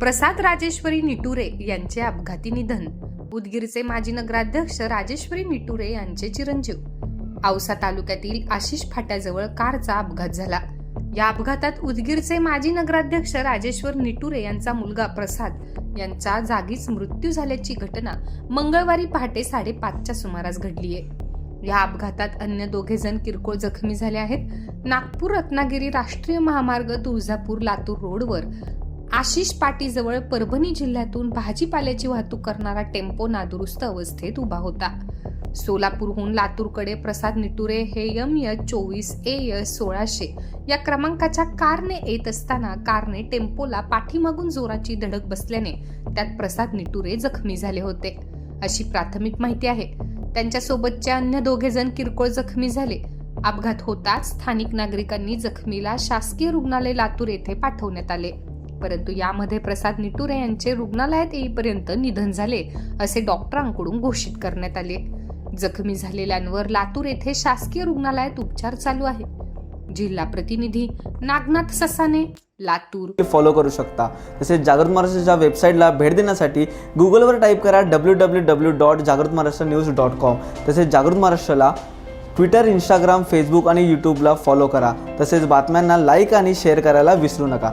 प्रसाद राजेश्वरी निटुरे यांचे अपघाती निधन. उदगीरचे माजी नगराध्यक्ष राजेश्वरी निटुरे यांचे चिरंजीव. औसा तालुक्यातील आशिष फाट्याजवळ कारचा अपघात झाला. या अपघातात उदगीरचे माजी नगराध्यक्ष राजेश्वर निटुरे यांचा मुलगा प्रसाद यांचा जागीच मृत्यू झाल्याची घटना मंगळवारी पहाटे साडेपाचच्या सुमारास घडली आहे. या अपघातात अन्य दोघे जण किरकोळ जखमी झाले आहेत. नागपूर रत्नागिरी राष्ट्रीय महामार्ग तुळजापूर लातूर रोडवर आशिष पाटीजवळ परभणी जिल्ह्यातून भाजीपाल्याची वाहतूक करणारा टेम्पो नादुरुस्त अवस्थेत उभा होता. सोलापूरहून लातूरकडे प्रसाद निटुरे हे यम य चोवीस ए य सोळाशे. या क्रमांकाच्या कारने येत असताना कारने टेम्पोला पाठीमागून जोराची धडक बसल्याने त्यात प्रसाद निटुरे जखमी झाले होते. अशी प्राथमिक माहिती आहे. त्यांच्यासोबतचे अन्य दोघे जण किरकोळ जखमी झाले. अपघात होताच स्थानिक नागरिकांनी जखमीला शासकीय रुग्णालय लातूर येथे पाठवण्यात आले. परंतु यामध्ये प्रसाद निटुरे यांचे रुग्णालयात येईपर्यंत निधन झाले असे डॉक्टरांकडून घोषित करण्यात आले. जखमी झालेल्यांवर लातूर येथे शासकीय रुग्णालयात उपचार चालू आहे जिल्हा प्रतिनिधी नागनाथ ससाने लातूर. फॉलो करू शकता. तसेच जागृत महाराष्ट्राच्या वेबसाईटला भेट देण्यासाठी गुगलवर टाईप करा डब्ल्यू डब्ल्यू डब्ल्यू डॉट जागृत महाराष्ट्र न्यूज डॉट कॉम तसेच जागृत महाराष्ट्राला ट्विटर इंस्टाग्राम फेसबुक आणि यूट्यूबला फॉलो करा. तसेच बातम्यांना लाईक आणि शेअर करायला विसरू नका.